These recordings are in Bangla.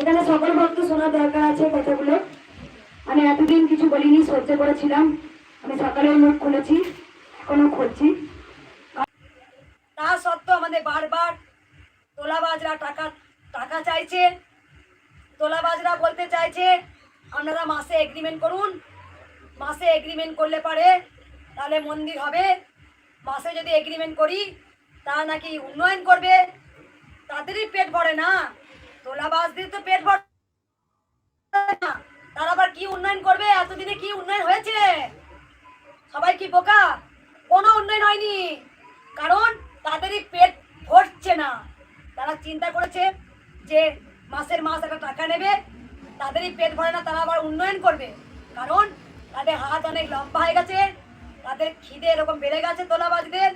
এখানে সকল ভক্ত শোনার দরকার আছে কথাগুলো। আমি এতদিন কিছু বলিনি, সহ্য করেছিলাম। আমি সকালে মুখ খুলেছি এখনও খুলছি। তা সত্ত্বেও আমাদের বারবার তোলাবাজরা টাকা টাকা চাইছে। তোলাবাজরা বলতে চাইছে, আপনারা মাসে এগ্রিমেন্ট করুন। মাসে এগ্রিমেন্ট করলে পারে, তাহলে মন্দির হবে। মাসে যদি এগ্রিমেন্ট করি, তা নাকি উন্নয়ন করবে? তাদেরই পেট ভরে না। তোলাবাজদের তো পেট ভরে তারা আবার কি উন্নয়ন করবে? এতদিনে কি উন্নয়ন হয়েছে? সবাই কি বোকা? কোনো উন্নয়ন হয়নি। কারণ তাদেরই পেট ভরছে না। তারা চিন্তা করেছে যে মাসের মাস একটা টাকা নেবে, তাদেরই পেট ভরে না, তারা আবার উন্নয়ন করবে। কারণ তাদের হাত অনেক লম্বা হয়ে গেছে, তাদের খিদে এরকম বেড়ে গেছে তোলাবাজদের।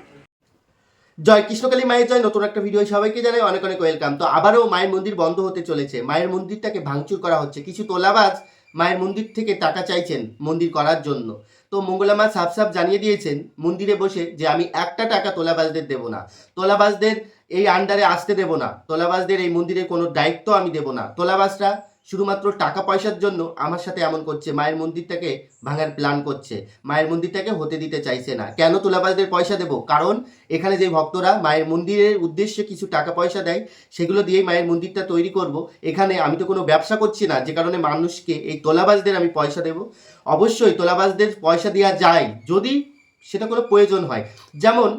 জয় কৃষ্ণকালী মায়ের জয়, নতুন একটা ভিডিও সবাইকে জানাই অনেক অনেক ওয়েলকাম তো আবারও মায়ের মন্দির বন্ধ হতে চলেছে। মায়ের মন্দিরটাকে ভাঙচুর করা হচ্ছে। কিছু তোলাবাজ মায়ের মন্দির থেকে টাকা চাইছেন মন্দির করার জন্য। তো মঙ্গলা মা সাফ সাফ জানিয়ে দিয়েছেন মন্দিরে বসে যে আমি একটা টাকা তোলাবাজদের দেব না। তোলাবাজদের এই আন্ডারে আসতে দেব না। তোলাবাজদের এই মন্দিরের কোনো দায়িত্ব আমি দেব না। তোলাবাজরা শুধুমাত্র টাকা পয়সার জন্য আমার সাথে এমন করছে, মায়ের মন্দিরটাকে ভাঙার প্ল্যান করছে। মায়ের মন্দিরটাকে হতে দিতে চাইছে না। কেন তোলাবাজদের পয়সা দেব? কারণ এখানে যে ভক্তরা মায়ের মন্দিরের উদ্দেশ্যে কিছু টাকা পয়সা দেয়, সেগুলো দিয়েই মায়ের মন্দিরটা তৈরি করব। এখানে আমি তো কোনো ব্যবসা করছি না, যে কারণে মানুষকে এই তোলাবাজদের আমি পয়সা দেব। অবশ্যই তোলাবাজদের পয়সা দেওয়া যায়, যদি সেটা কোনো প্রয়োজন হয়। যেমন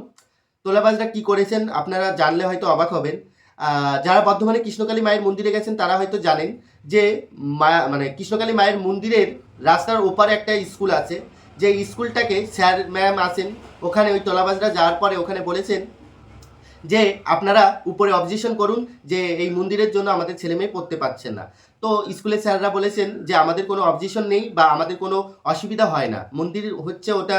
তোলাবাজরা কি করেছেন, আপনারা জানলে হয়তো অবাক হবেন। যারা বর্ধমানে কৃষ্ণকালী মায়ের মন্দিরে গেছেন, তারা হয়তো জানেন যে মা মানে কৃষ্ণকালী মায়ের মন্দিরের রাস্তার ওপারে একটা স্কুল আছে। যে স্কুলটাকে স্যার ম্যাম আসেন ওখানে ওই তোলাবাজরা যাওয়ার পরে ওখানে বলেছেন যে আপনারা উপরে অবজেকশন করুন যে এই মন্দিরের জন্য আমাদের ছেলে মেয়ে পড়তে পারছেন না। তো স্কুলের স্যাররা বলেছেন যে আমাদের কোনো অবজেকশন নেই বা আমাদের কোনো অসুবিধা হয় না। মন্দির হচ্ছে ওটা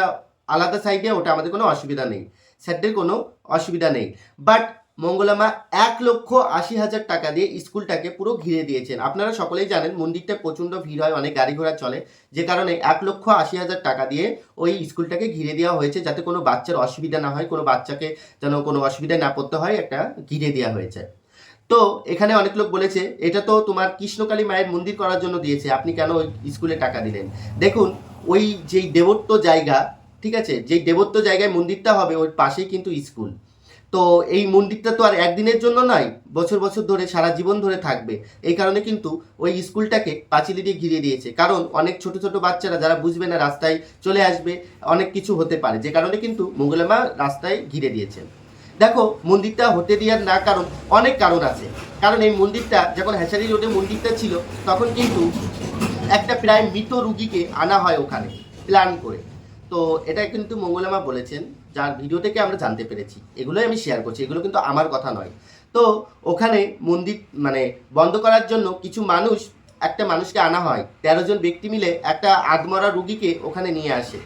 আলাদা সাইডে ওটা আমাদের কোনো অসুবিধা নেই। স্যারদের কোনো অসুবিধা নেই। বাট মঙ্গলামা এক লক্ষ আশি হাজার টাকা দিয়ে স্কুলটাকে পুরো ঘিরে দিয়েছেন। আপনারা সকলেই জানেন, মন্দিরটা প্রচণ্ড ভিড় হয়, অনেক গাড়ি ঘোড়া চলে। যে কারণে এক লক্ষ আশি হাজার টাকা দিয়ে ওই স্কুলটাকে ঘিরে দেওয়া হয়েছে, যাতে কোনো বাচ্চার অসুবিধা না হয়, কোনো বাচ্চাকে যেন কোনো অসুবিধায় না পড়তে হয়, একটা ঘিরে দেওয়া হয়েছে। তো এখানে অনেক লোক বলেছে, এটা তো তোমার কৃষ্ণকালী মায়ের মন্দির করার জন্য দিয়েছে, আপনি কেন ওই স্কুলে টাকা দিলেন? দেখুন, ওই যেই দেবত্ব জায়গা, ঠিক আছে, যেই দেবত্ব জায়গায় মন্দিরটা হবে, ওর পাশেই কিন্তু স্কুল। তো এই মন্দিরটা তো আর একদিনের জন্য নয় বছর বছর ধরে, সারা জীবন ধরে থাকবে। এই কারণে কিন্তু ওই স্কুলটাকে পাঁচিলি দিয়ে ঘিরে দিয়েছে। কারণ অনেক ছোট ছোট বাচ্চারা, যারা বুঝবে না রাস্তায় চলে আসবে, অনেক কিছু হতে পারে। যে কারণে কিন্তু মঙ্গলামা রাস্তায় ঘিরে দিয়েছেন। দেখো, মন্দিরটা হতে দেওয়ার না কারণ, অনেক কারণ আছে। কারণ এই মন্দিরটা, যখন হ্যাচারি রোডে মন্দিরটা ছিল, তখন কিন্তু একটা প্রায় মৃত রুগীকে আনা হয় ওখানে, প্ল্যান করে। তো এটা কিন্তু মঙ্গলামা বলেছেন। যার ভিডিও থেকে আমরা জানতে পেরেছি, এগুলোই আমি শেয়ার করছি, এগুলো কিন্তু আমার কথা নয়। তো ওখানে মন্দির মানে বন্ধ করার জন্য কিছু মানুষ, একটা মানুষকে আনা হয়। তেরো জন ব্যক্তি মিলে একটা আদমরা রুগীকে ওখানে নিয়ে আসে।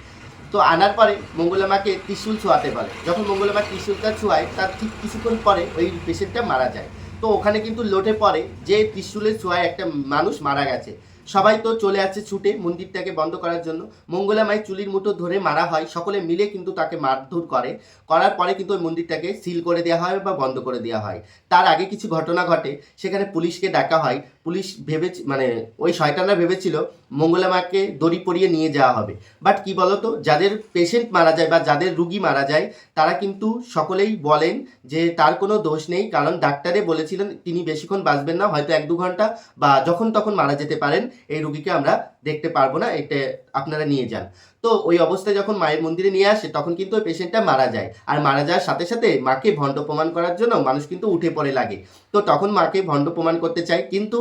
তো আনার পরে মঙ্গলামাকে ত্রিশুল ছোঁয়াতে বলে। যখন মঙ্গলামা ত্রিশুলটা ছোঁয়ায়, তার ঠিক কিছুক্ষণ পরে ওই পেশেন্টটা মারা যায়। তো ওখানে কিন্তু লোটে পড়ে যে ত্রিশুলের ছোঁয়ায় একটা মানুষ মারা গেছে। সবাই তো চলে আসছে ছুটে মন্দিরটাকে বন্ধ করার জন্য। মঙ্গলামায় চুলির মুঠো ধরে মারা হয়। সকলে মিলে কিন্তু তাকে মারধর করে। করার পরে কিন্তু ওই মন্দিরটাকে সিল করে দেওয়া হয় বা বন্ধ করে দেওয়া হয়। তার আগে কিছু ঘটনা ঘটে। সেখানে পুলিশকে ডাকা হয়। পুলিশ ভেবে মানে ওই শয়তানরা ভেবেছিল মঙ্গলামাকে দড়ি পরিয়ে নিয়ে যাওয়া হবে। বাট কি বলতো, যাদের পেশেন্ট মারা যায় বা যাদের রুগী মারা যায়, তারা কিন্তু সকলেই বলেন যে তার কোনো দোষ নেই। কারণ ডাক্তারে বলেছিলেন, তিনি বেশিক্ষণ বাঁচবেন না। হয়তো এক দু ঘণ্টা বা যখন তখন মারা যেতে পারেন। এই রুগীকে আমরা দেখতে পারব না এটা আপনারা নিয়ে যান। তো ওই অবস্থায় যখন মায়ের মন্দিরে নিয়ে আসে, তখন কিন্তু ওই পেশেন্টটা মারা যায়। আর মারা যাওয়ার সাথে সাথে মাকে ভণ্ড প্রমাণ করার জন্য মানুষ কিন্তু উঠে পড়ে লাগে। তো তখন মাকে ভণ্ড প্রমাণ করতে চায়, কিন্তু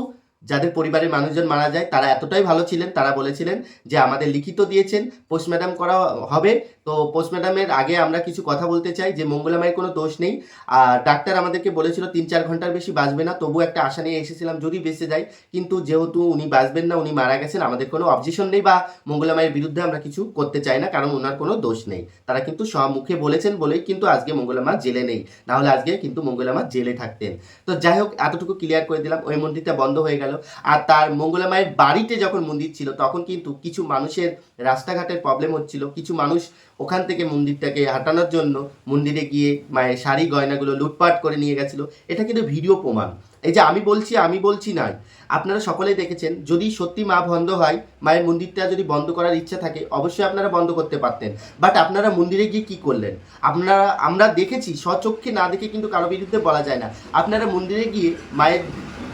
যাদের পরিবারের মানুষজন মারা যায়, তারা এতটাই ভালো ছিলেন, তারা বলেছিলেন যে আমাদের লিখিত দিয়েছেন পোস্টম্যাডাম করা হবে তো পোস্টম্যাডামের আগে আমরা কিছু কথা বলতে চাই, যে মঙ্গলামায়ের কোনো দোষ নেই। আর ডাক্তার আমাদেরকে বলেছিল তিন চার ঘণ্টার বেশি বাঁচবে না তবু একটা আশা নিয়ে এসেছিলাম, যদি বেঁচে যায়। কিন্তু যেহেতু উনি বাঁচবেন না, উনি মারা গেছেন, আমাদের কোনো অবজেশন নেই বা মঙ্গলামায়ের বিরুদ্ধে আমরা কিছু করতে চাই না, কারণ ওনার কোনো দোষ নেই। তারা কিন্তু মুখে বলেছেন বলেই কিন্তু আজকে মঙ্গলা মা জেলে নেই। নাহলে আজকে কিন্তু মঙ্গলামা জেলে থাকতেন। তো যাই হোক, এতটুকু ক্লিয়ার করে দিলাম, ওই মন্দিরটা বন্ধ হয়ে গেল। আর তার মঙ্গলামায়ের বাড়িতে যখন মন্দির ছিল, তখন কিন্তু কিছু মানুষের রাস্তাঘাটের প্রবলেম হচ্ছিল, কিছু মানুষ ওখান থেকে মন্দিরটাকে হাঁটানোর জন্য মন্দিরে গিয়ে মায়ের শাড়ি, গয়নাগুলো লুটপাট করে নিয়ে গেছিল। এটা কিন্তু ভিডিও প্রমাণ। এই যে আমি বলছি আমি বলছি নয়। আপনারা সকলেই দেখেছেন, যদি সত্যি মা বন্ধ হয়, মায়ের মন্দিরটা যদি বন্ধ করার ইচ্ছা থাকে, অবশ্যই আপনারা বন্ধ করতে পারতেন। বাট আপনারা মন্দিরে গিয়ে কি করলেন? আপনারা, আমরা দেখেছি, স্বচক্ষে না দেখে কিন্তু কারও বিরুদ্ধে বলা যায় না। আপনারা মন্দিরে গিয়ে মায়ের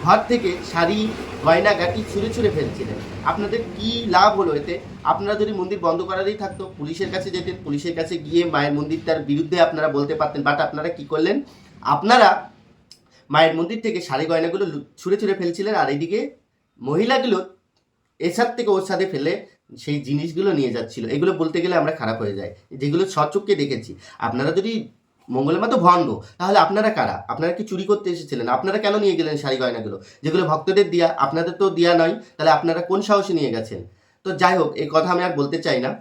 ঘর থেকে শাড়ি, গয়না, গাটি ছুঁড়ে ছুঁড়ে ফেলছিলেন। আপনাদের কি লাভ হলো এতে? আপনারা যদি মন্দির বন্ধ করারই থাকতো, পুলিশের কাছে যেতেন, পুলিশের কাছে গিয়ে মায়ের মন্দিরটার বিরুদ্ধে আপনারা বলতে পারতেন বাট আপনারা কি করলেন? আপনারা মায়ের মন্দির থেকে শাড়ি, গয়নাগুলো ছুঁড়ে ছুঁড়ে ফেলছিলেন, আর এইদিকে মহিলাগুলো এর সাথ থেকে ওর সাথে ফেলে সেই জিনিসগুলো নিয়ে যাচ্ছিল। এগুলো বলতে গেলে আমরা খারাপ হয়ে যায় যেগুলো সচক্ষে দেখেছি। আপনারা যদি মঙ্গলমা তো ভণ্ড। তাহলে আপনারা কারা? আপনারা কি চুরি করতে এসেছিলেন? আপনারা কেন নিয়ে গেলেন শাড়ি গয়নাগুলো? যেগুলো ভক্তদের দিয়া, আপনাদের তো দিয়া নয়, তাহলে আপনারা কোন সাহসে নিয়ে গেছেন? তো যাই হোক, এই কথা আমি আর বলতে চাই না।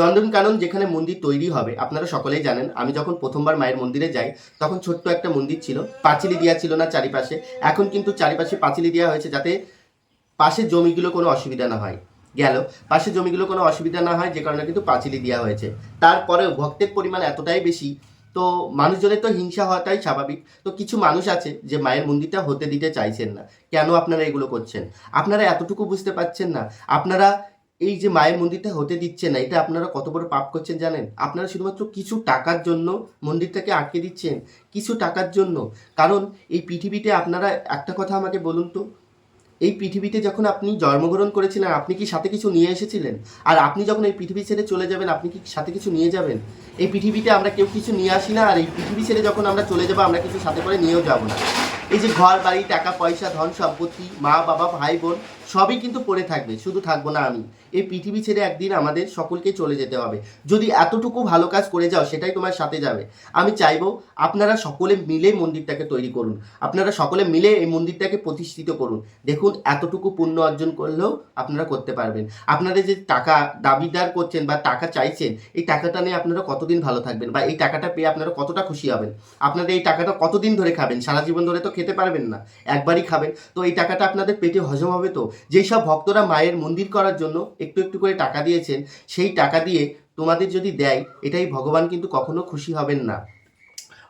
নন্দনকানন যেখানে মন্দির তৈরি হবে, আপনারা সকলেই জানেন, আমি যখন প্রথমবার মায়ের মন্দিরে যাই, তখন ছোট্ট একটা মন্দির ছিল। পাঁচিলি দেওয়া ছিল না চারিপাশে। এখন কিন্তু চারিপাশে পাঁচিলি দেওয়া হয়েছে যাতে পাশের জমিগুলো কোনো অসুবিধা না হয়। গেল পাশের জমিগুলো কোনো অসুবিধা না হয়, যে কারণে কিন্তু পাঁচিলি দেওয়া হয়েছে। তারপরেও ভক্তের পরিমাণ এতটাই বেশি তো মানুষজনের তো হিংসা হওয়াটাই স্বাভাবিক। তো কিছু মানুষ আছে যে মায়ের মন্দিরটা হতে দিতে চাইছেন না। কেন আপনারা এগুলো করছেন? আপনারা এতটুকু বুঝতে পারছেন না। আপনারা এই যে মায়ের মন্দিরটা হতে দিচ্ছেন না, এটা আপনারা কত বড় পাপ করছেন জানেন? আপনারা শুধুমাত্র কিছু টাকার জন্য মন্দিরটাকে আটকে দিচ্ছেন। কিছু টাকার জন্য। কারণ এই পৃথিবীতে আপনারা একটা কথা আমাকে বলুন তো এই পৃথিবীতে যখন আপনি জন্মগ্রহণ করেছিলেন, আপনি কি সাথে কিছু নিয়ে এসেছিলেন? আর আপনি যখন এই পৃথিবী ছেড়ে চলে যাবেন, আপনি কি সাথে কিছু নিয়ে যাবেন? এই পৃথিবীতে আমরা কেউ কিছু নিয়ে আসি না, আর এই পৃথিবী ছেড়ে যখন আমরা চলে যাব, আমরা কিছু সাথে করে নিয়েও যাব না। এই যে ঘর, বাড়ি, টাকা, পয়সা, ধন, সম্পত্তি, মা, বাবা, ভাই, বোন, সবই কিন্তু পড়ে থাকবে, শুধু থাকব না আমি। এই পৃথিবী ছেড়ে একদিন আমাদের সকলকে চলে যেতে হবে। যদি এতটুকু ভালো কাজ করে যাও, সেটাই তোমার সাথে যাবে। আমি চাইব আপনারা সকলে মিলে মন্দিরটাকে তৈরি করুন। আপনারা সকলে মিলে এই মন্দিরটাকে প্রতিষ্ঠিত করুন। দেখুন, এতটুকু পুণ্য অর্জন করলেও আপনারা করতে পারবেন। আপনারা যে টাকা দাবিদার করছেন বা টাকা চাইছেন, এই টাকাটা নিয়ে আপনারা কতদিন ভালো থাকবেন বা এই টাকাটা পেয়ে আপনারা কতটা খুশি হবেন? আপনারা এই টাকাটা কতদিন ধরে খাবেন? সারা জীবন ধরে তো খেতে পারবেন না। একবারই খাবেন। তো এই টাকাটা আপনাদের পেটে হজম হবে তো? যেই সব ভক্তরা মায়ের মন্দির করার জন্য একটু একটু করে টাকা দিয়েছেন, সেই টাকা দিয়ে তোমাদের যদি দেয়, এটাই ভগবান কিন্তু কখনো খুশি হবেন না।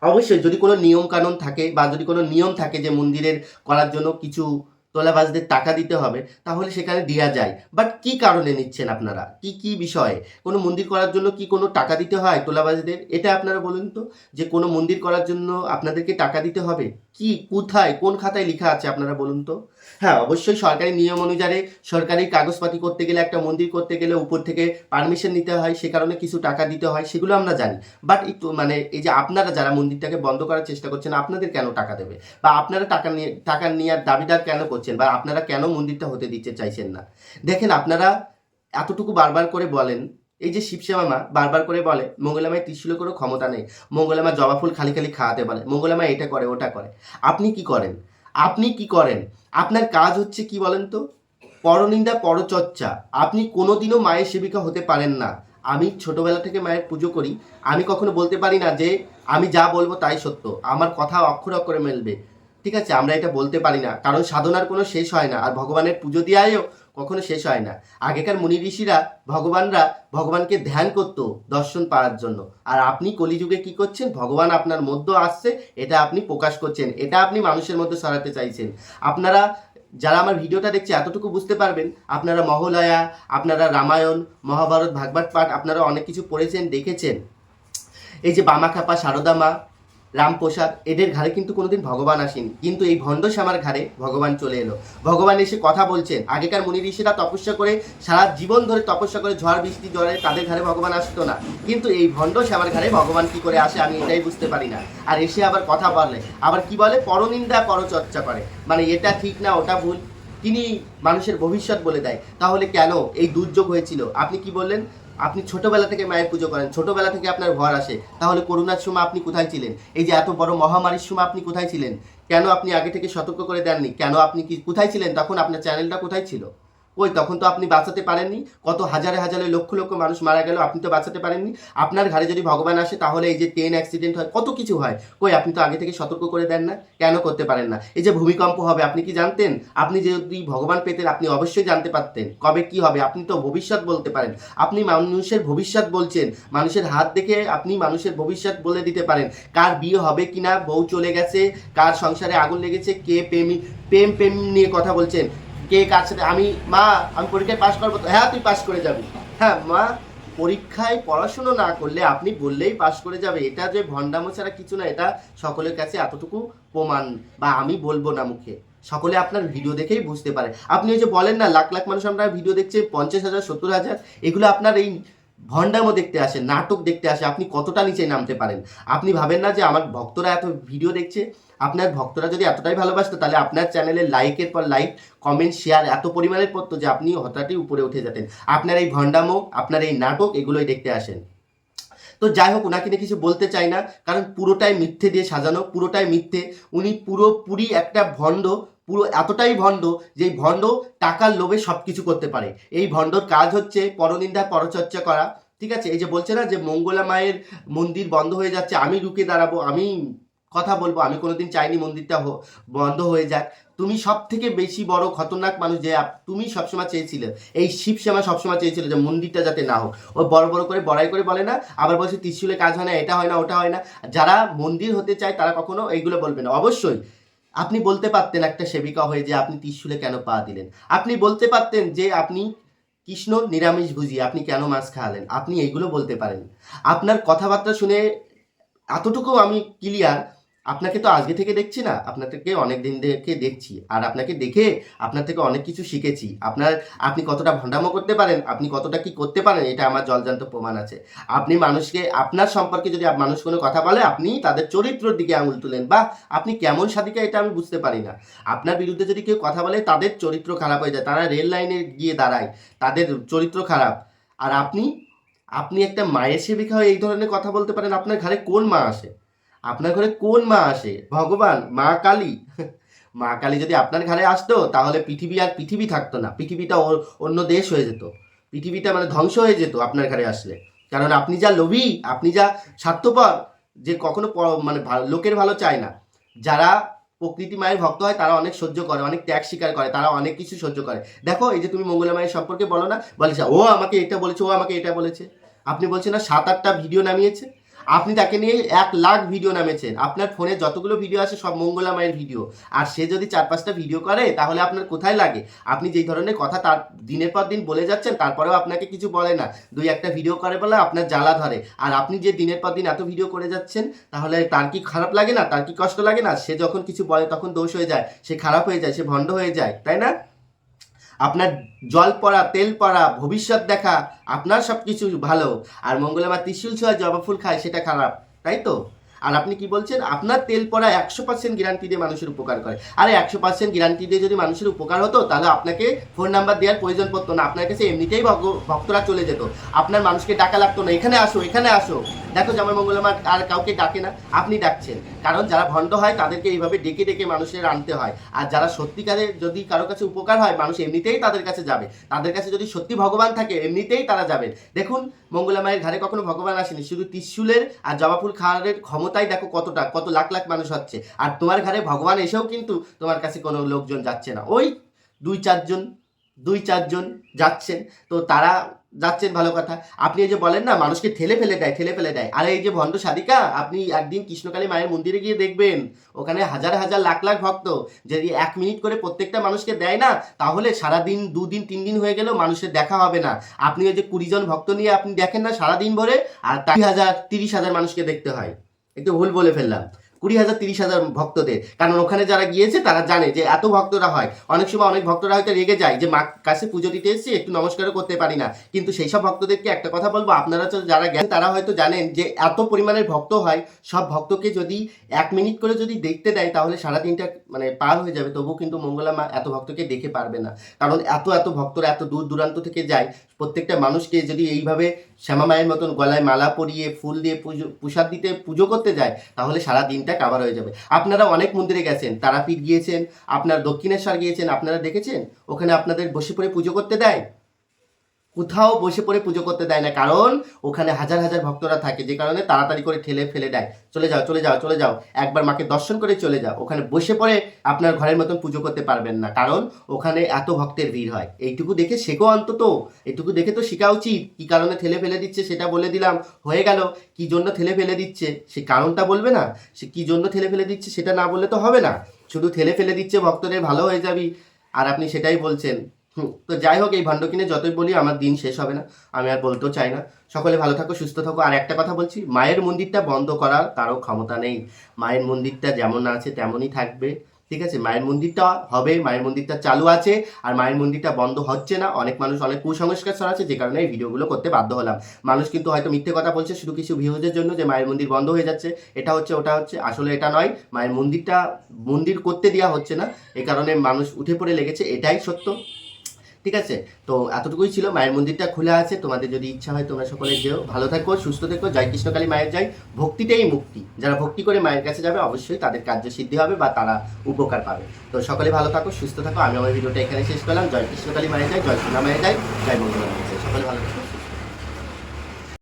অবশ্যই যদি কোনো নিয়ম কানুন থাকে বা যদি কোনো নিয়ম থাকে যে মন্দিরের করার জন্য কিছু তোলাবাজদের টাকা দিতে হবে, তাহলে সেখানে দেওয়া যায়। বাট কি কারণে নিচ্ছেন আপনারা? কি কি বিষয়ে? কোনো মন্দির করার জন্য কি কোনো টাকা দিতে হয় তোলাবাজদের? এটা আপনারা বলুন তো, যে কোনো মন্দির করার জন্য আপনাদেরকে টাকা দিতে হবে? কি, কোথায়, কোন খাতায় লেখা আছে আপনারা বলুন তো? হ্যাঁ অবশ্যই সরকারি নিয়ম অনুযায়ী সরকারি কাগজপাতি করতে গেলে, একটা মন্দির করতে গেলে উপর থেকে পারমিশন নিতে হয়, সে কারণে কিছু টাকা দিতে হয়, সেগুলো আমরা জানি। বাট একটু মানে এই যে আপনারা যারা মন্দিরটাকে বন্ধ করার চেষ্টা করছেন, আপনাদের কেন টাকা দেবে? বা আপনারা টাকা নিয়ে, টাকা নেওয়ার দাবিদার কেন করছেন? বা আপনারা কেন মন্দিরটা হতে দিতে চাইছেন না? দেখেন, আপনারা এতটুকু বারবার করে বলেন, এই যে শিবসেবা মা বারবার করে বলে মঙ্গলামায় ত্রিশূলের কোনো ক্ষমতা নেই মঙ্গলামা জবা ফুল খালি খালি খাওয়াতে বলে মঙ্গলামা এটা করে, ওটা করে। আপনি কি করেন? আপনি কি করেন? আপনার কাজ হচ্ছে কি বলেন তো? পরনিন্দা, পরচর্চা। আপনি কোনোদিনও মায়ের সেবিকা হতে পারেন না। আমি ছোটবেলা থেকে মায়ের পুজো করি। আমি কখনো বলতে পারি না যে, আমি যা বলব তাই সত্য। আমার কথা অক্ষর অক্ষরে মেলবে। ঠিক আছে, আমরা এটা বলতে পারি না। কারণ সাধনার কোনো শেষ হয় না। আর ভগবানের পুজো দেওয়াও কখনো শেষ হয় না। আগেকার মুনি ঋষিরা, ভগবানরা ভগবানকে ধ্যান করতো দর্শন পাওয়ার জন্য। আর আপনি কলিযুগে কি করছেন? ভগবান আপনার মধ্যে আসছে, এটা আপনি প্রকাশ করছেন, এটা আপনি মানুষের মধ্যে সরাতে চাইছেন। আপনারা, যারা আমার ভিডিওটা দেখছে, এতটুকু বুঝতে পারবেন, আপনারা মহালয়া, আপনারা রামায়ণ, মহাভারত, ভাগবত পাঠ, আপনারা অনেক কিছু পড়েছেন, দেখেছেন। এই যে বামাখাপা সারদা মা রামপ্রসাদ, এদের ঘাড়ে কিন্তু কোনোদিন ভগবান আসেনি। কিন্তু এই ভণ্ড শ্যামার ঘাড়ে ভগবান চলে এলো। ভগবান এসে কথা বলছেন। আগেকার মুনি ঋষিরা তপস্যা করে সারা জীবন ধরে তপস্যা করে ঝড়, বৃষ্টি জ্বরে তাদের ঘাড়ে ভগবান আসতো না। কিন্তু এই ভণ্ড শ্যামার ঘাড়ে ভগবান কি করে আসে আমি এটাই বুঝতে পারি না। আর এসে আবার কথা বলে। আবার কি বলে? পরনিন্দা পরচর্চা করে। মানে এটা ঠিক না, ওটা ভুল। তিনি মানুষের ভবিষ্যৎ বলে দেয়। তাহলে কেন এই দুর্যোগ হয়েছিল? আপনি কি বললেন? আপনি ছোটবেলা থেকে মায়ের পুজো করেন, ছোটবেলা থেকে আপনার ঘর আসে, তাহলে করোনার সময় আপনি কোথায় ছিলেন? এই যে এত বড় মহামারীর সময় আপনি কোথায় ছিলেন? কেন আপনি আগে থেকে সতর্ক করে দেননি? কেন আপনি কি কোথায় ছিলেন? তখন আপনার চ্যানেলটা কোথায় ছিল? ওই তখন তো আপনি বাঁচাতে পারেননি। কত হাজারে হাজারে লক্ষ লক্ষ মানুষ মারা গেল, আপনি তো বাঁচাতে পারেননি। আপনার ঘরে যদি ভগবান আসে, তাহলে এই যে ট্রেন অ্যাক্সিডেন্ট হয়, কত কিছু হয়। কই, আপনি তো আগে থেকে সতর্ক করে দেন না, কেন করতে পারেন না? এই যে ভূমিকম্প হবে, আপনি কি জানতেন? আপনি যদি ভগবান পেতেন, আপনি অবশ্যই জানতে পারতেন। কবে কি হবে? আপনি তো ভবিষ্যৎ বলতে পারেন। আপনি মানুষের ভবিষ্যৎ বলছেন। মানুষের হাত দেখে আপনি মানুষের ভবিষ্যৎ বলে দিতে পারেন। কার বিয়ে হবে কিনা, বউ চলে গেছে, কার সংসারে আগুন লেগেছে, কে প্রেমী, প্রেম প্রেম নিয়ে কথা বলছেন। কে কার সাথে, আমি, মা, আমি পরীক্ষায় পাশ করব হ্যাঁ তুই পাশ করে যাবি। হ্যাঁ মা, পরীক্ষায় পড়াশুনো না করলে আপনি বললেই পাশ করে যাবে। এটা যে ভণ্ডামো ছাড়া কিছু না, এটা সকলের কাছে এতটুকু প্রমাণ বা আমি বলব না মুখে। সকলে আপনার ভিডিও দেখেই বুঝতে পারে। আপনি ওই যে বলেন না, লাখ লাখ মানুষ আমরা ভিডিও দেখছে, পঞ্চাশ হাজার, সত্তর হাজার, এগুলো আপনার এই ভণ্ডামো দেখতে আসে, নাটক দেখতে আসে, আপনি কতটা নিচে নামতে পারেন? আপনি ভাবেন না যে আমার ভক্তরা এত ভিডিও দেখছে? আপনার ভক্তরা যদি এতটাই ভালোবাসতো, তাহলে আপনার চ্যানেলে লাইকের পর লাইক কমেন্ট শেয়ার এত পরিমাণের পড়তো যে আপনি হঠাৎই উপরে উঠে যেতেন। আপনার এই ভণ্ডামো, আপনার এই নাটক, এগুলোই দেখতে আসেন। তো যাই হোক, ওনাকে নিয়ে কিছু বলতে চাই না, কারণ পুরোটাই মিথ্যে দিয়ে সাজানো, পুরোটাই মিথ্যে। উনি পুরোপুরি একটা ভণ্ড পুরো এতটাই ভণ্ড যে ভণ্ড টাকার লোভে সব কিছু করতে পারে। এই ভণ্ডর কাজ হচ্ছে পরনিন্দা পরচর্চা করা, ঠিক আছে? এই যে বলছে না যে মঙ্গলা মায়ের মন্দির বন্ধ হয়ে যাচ্ছে, আমি রুকে দাঁড়াবো, আমি কথা বলব, আমি কোনোদিন চাইনি মন্দিরটা বন্ধ হয়ে যাক। তুমি সব থেকে বেশি বড় খতরনাক মানুষ যে তুমি সবসময় চেয়েছিলে, এই শিব সেবা সবসময় চেয়েছিল যে মন্দিরটা যাতে না হোক। ও বড় বড় করে বড়াই করে বলে না, আবার বলছে ত্রিশুলে কাজ হয় না, এটা হয় না, ওটা হয় না। যারা মন্দির হতে চায় তারা কখনো এইগুলো বলবে না। অবশ্যই আপনি বলতে পারতেন একটা সেবিকা হয়ে যে আপনি ত্রিশুলে কেন পা দিলেন? আপনি বলতে পারতেন যে আপনি কৃষ্ণ নিরামিষ ভুজি, আপনি কেন মাছ খাওয়ালেন? আপনি এইগুলো বলতে পারেন আপনার কথাবার্তা শুনে এতটুকু আমি ক্লিয়ার আপনাকে তো আজকে থেকে দেখছি না আপনার থেকে অনেক দিন থেকে দেখছি। আর আপনাকে দেখে আপনার থেকে অনেক কিছু শিখেছি। আপনার, আপনি কতটা ভণ্ডামো করতে পারেন, আপনি কতটা কি করতে পারেন, এটা আমার জলজান্ত প্রমাণ আছে। আপনি মানুষকে, আপনার সম্পর্কে যদি মানুষ কোনো কথা বলে, আপনি তাদের চরিত্রের দিকে আঙুল তুলেন বা আপনি কেমন সাদিকা এটা আমি বুঝতে পারি না। আপনার বিরুদ্ধে যদি কেউ কথা বলে, তাদের চরিত্র খারাপ হয়ে যায়, তারা রেল লাইনে গিয়ে দাঁড়ায়, তাদের চরিত্র খারাপ। আর আপনি আপনি একটা মায়ের সেবিকা হয়ে এই ধরনের কথা বলতে পারেন, আপনার ঘরে কোন মা আসে? আপনার ঘরে কোন মা আসে? ভগবান, মা কালী? মা কালী যদি আপনার ঘরে আসতো, তাহলে পৃথিবী আর পৃথিবী থাকতো না। পৃথিবীটা অন্য দেশ হয়ে যেত। পৃথিবীটা মানে ধ্বংস হয়ে যেত আপনার ঘরে আসলে। কারণ আপনি যা লোভী, আপনি যা স্বার্থপর, যে কখনো মানে লোকের ভালো চায় না। যারা প্রকৃতি মায়ের ভক্ত হয়, তারা অনেক সহ্য করে, অনেক ত্যাগ স্বীকার করে, তারা অনেক কিছু সহ্য করে। দেখো, এই যে তুমি মঙ্গলা মায়ের সম্পর্কে বলো না, বলে ও আমাকে এটা বলেছে, ও আমাকে এটা বলেছে। আপনি বলছেন, না, সাত আটটা ভিডিও নামিয়েছে। আপনি তাকে নিয়ে এক লাখ ভিডিও নামেছেন। আপনার ফোনে যতগুলো ভিডিও আছে সব মঙ্গলা মায়ের ভিডিও আর সে যদি চার পাঁচটা ভিডিও করে, তাহলে আপনার কোথায় লাগে? আপনি যেই ধরনের কথা তার দিনের পর দিন বলে যাচ্ছেন, তারপরেও আপনাকে কিছু বলে না। দুই একটা ভিডিও করে বলে আপনার জ্বালা ধরে। আর আপনি যে দিনের পর দিন এত ভিডিও করে যাচ্ছেন, তাহলে তার কি খারাপ লাগে না? তার কি কষ্ট লাগে না? সে যখন কিছু বলে, তখন দোষ হয়ে যায়। সে খারাপ হয়ে যায়, সে ভণ্ড হয়ে যায়। তাই না? আপনার জল পড়া, তেল পড়া, ভবিষ্যৎ দেখা, আপনার সব কিছু ভালো। আর মঙ্গলবার ত্রিশুল ছোঁয়া জবা ফুল খায়, সেটা খারাপ, তাই তো? আর আপনি কি বলছেন? আপনার তেল পড়া একশো পার্সেন্ট গ্যারান্টি দিয়ে মানুষের উপকার করে। আরে একশো পার্সেন্ট গ্যারান্টি দিয়ে যদি মানুষের উপকার হতো, তাহলে আপনাকে ফোন নাম্বার দেওয়ার প্রয়োজন পড়তো না। আপনার কাছে এমনিতেই ভক্তরা চলে যেত। আপনার মানুষকে ডাকা লাগতো না। এখানে আসো এখানে আসো। দেখো জামাই মঙ্গলবার আর কাউকে ডাকে না, আপনি ডাকছেন। কারণ যারা ভণ্ড হয়, তাদেরকে এইভাবে ডেকে ডেকে মানুষের আনতে হয়। আর যারা সত্যিকারে যদি কারও কাছে উপকার হয়, মানুষ এমনিতেই তাদের কাছে যাবে। তাদের কাছে যদি সত্যি ভগবান থাকে, এমনিতেই তারা যাবেন। দেখুন মঙ্গলা মায়ের ঘরে কখনো ভগবান আসেনি। শুধু ত্রিশুলের আর জবাফুল খাওয়ারের ক্ষমতাই দেখো কতটা, কত লাখ লাখ মানুষ হচ্ছে। আর তোমার ঘরে ভগবান এসেও কিন্তু তোমার কাছে কোনো লোকজন যাচ্ছে না। ওই দুই চারজন দুই চারজন যাচ্ছেন। তো তারা যাচ্ছেন ভালো কথা। আপনি এই যে বলেন না, মানুষকে ঠেলে ফেলে দেয়, ঠেলে ফেলে দেয়। আর এই যে ভণ্ড সাধিকা, আপনি একদিন কৃষ্ণকালী মায়ের মন্দিরে গিয়ে দেখবেন, ওখানে হাজার হাজার লাখ লাখ ভক্ত। যদি এক মিনিট করে প্রত্যেকটা মানুষকে দেয় না, তাহলে সারাদিন, দুদিন তিন দিন হয়ে গেলেও মানুষের দেখা হবে না। আপনি ওই যে কুড়ি জন ভক্ত নিয়ে আপনি দেখেন না সারাদিন ভরে, আর তাই হাজার, তিরিশ হাজার মানুষকে দেখতে হয়। একটু ভুল বলে ফেললাম। কুড়ি হাজার, তিরিশ হাজার ভক্তদের। কারণ ওখানে যারা গিয়েছে, তারা জানে যে এত ভক্তরা হয়। অনেক সময় অনেক ভক্তরা হয়তো রেগে যায় যে মা কাছে পুজো দিতে এসেছি, একটু নমস্কারও করতে পারি না। কিন্তু সেই সব ভক্তদেরকে একটা কথা বলব, আপনারা যারা গেছেন, তারা হয়তো জানেন যে, এত পরিমাণের ভক্ত হয়। সব ভক্তকে যদি এক মিনিট করে যদি দেখতে দেয়, তাহলে সারা দিনটা মানে পার হয়ে যাবে। তবুও কিন্তু মঙ্গলা মা এত ভক্তকে দেখে পারবে না। কারণ এত এত ভক্তরা এত দূর দূরান্ত থেকে যায়। প্রত্যেকটা মানুষকে যদি এইভাবে শ্যামা মায়ের মতন গলায় মালা পরিয়ে, ফুল দিয়ে পুজো, প্রসাদ দিতে, পুজো করতে যায়, তাহলে সারা দিনটা কাবার হয়ে যাবে। আপনারা অনেক মন্দিরে গেছেন, তারাপীঠ গিয়েছেন, আপনার দক্ষিণেশ্বর গিয়েছেন, আপনারা দেখেছেন? ওখানে আপনাদের বসে পড়ে পুজো করতে দেয়? কোথাও বসে পড়ে পুজো করতে দেয় না, কারণ ওখানে হাজার হাজার ভক্তরা থাকে, যে কারণে তাড়াতাড়ি করে ঠেলে ফেলে দেয়। চলে যাও চলে যাও চলে যাও। একবার মাকে দর্শন করে চলে যাও। ওখানে বসে পড়ে আপনার ঘরের মতন পুজো করতে পারবেন না, কারণ ওখানে এত ভক্তের ভিড় হয়। এইটুকু দেখে শেখো অন্তত। এইটুকু দেখে তো শেখা উচিত। কি কারণে ঠেলে ফেলে দিচ্ছে সেটা বলে দিলাম। হয়ে গেল। কি জন্য ঠেলে ফেলে দিচ্ছে? সে কারণটা বলবে না? সে কি জন্য ঠেলে ফেলে দিচ্ছে সেটা না বললে তো হবে না। শুধু ঠেলে ফেলে দিচ্ছে ভক্তদের, ভালো হয়ে যাবি। আর আপনি সেটাই বলছেন। হুম, তো যাই হোক, এই ভণ্ড কিনে যতই বলি আমার দিন শেষ হবে না, আমি আর বলতেও চাই না। সকলে ভালো থাকো, সুস্থ থাকো। আর একটা কথা বলছি, মায়ের মন্দিরটা বন্ধ করার কারও ক্ষমতা নেই। মায়ের মন্দিরটা যেমন আছে, তেমনই থাকবে, ঠিক আছে? মায়ের মন্দিরটা হবে, মায়ের মন্দিরটা চালু আছে, আর মায়ের মন্দিরটা বন্ধ হচ্ছে না। অনেক মানুষ অনেক কুসংস্কার ছড়াচ্ছে, যে কারণে এই ভিডিওগুলো করতে বাধ্য হলাম। মানুষ কিন্তু হয়তো মিথ্যে কথা বলছে, শুধু কিছু ভিউজের জন্য যে মায়ের মন্দির বন্ধ হয়ে যাচ্ছে। এটা হচ্ছে, ওটা হচ্ছে, আসলে এটা নয়। মায়ের মন্দিরটা মন্দির করতে দেওয়া হচ্ছে না। এ কারণে মানুষ উঠে পড়ে লেগেছে, এটাই সত্য। ঠিক আছে? তো এতটুকুই ছিল। মায়ের মন্দিরটা খুলে আছে। তোমাদের যদি ইচ্ছা হয় তোমরা সকলে যেও। ভালো থাকো, সুস্থ থেকো। জয় কৃষ্ণকালী মায়ের জয়। ভক্তিটাই মুক্তি। যারা ভক্তি করে মায়ের কাছে যাবে, অবশ্যই তাদের কার্য সিদ্ধি হবে বা তারা উপকার পাবে। তো সকলে ভালো থাকো, সুস্থ থাকো। আমি আমার ভিডিওটা এখানে শেষ করলাম। জয় কৃষ্ণকালী মায়ের জয় জয় সোনা মায়ের জয় জয় মঙ্গল সকলে ভালো থাকো।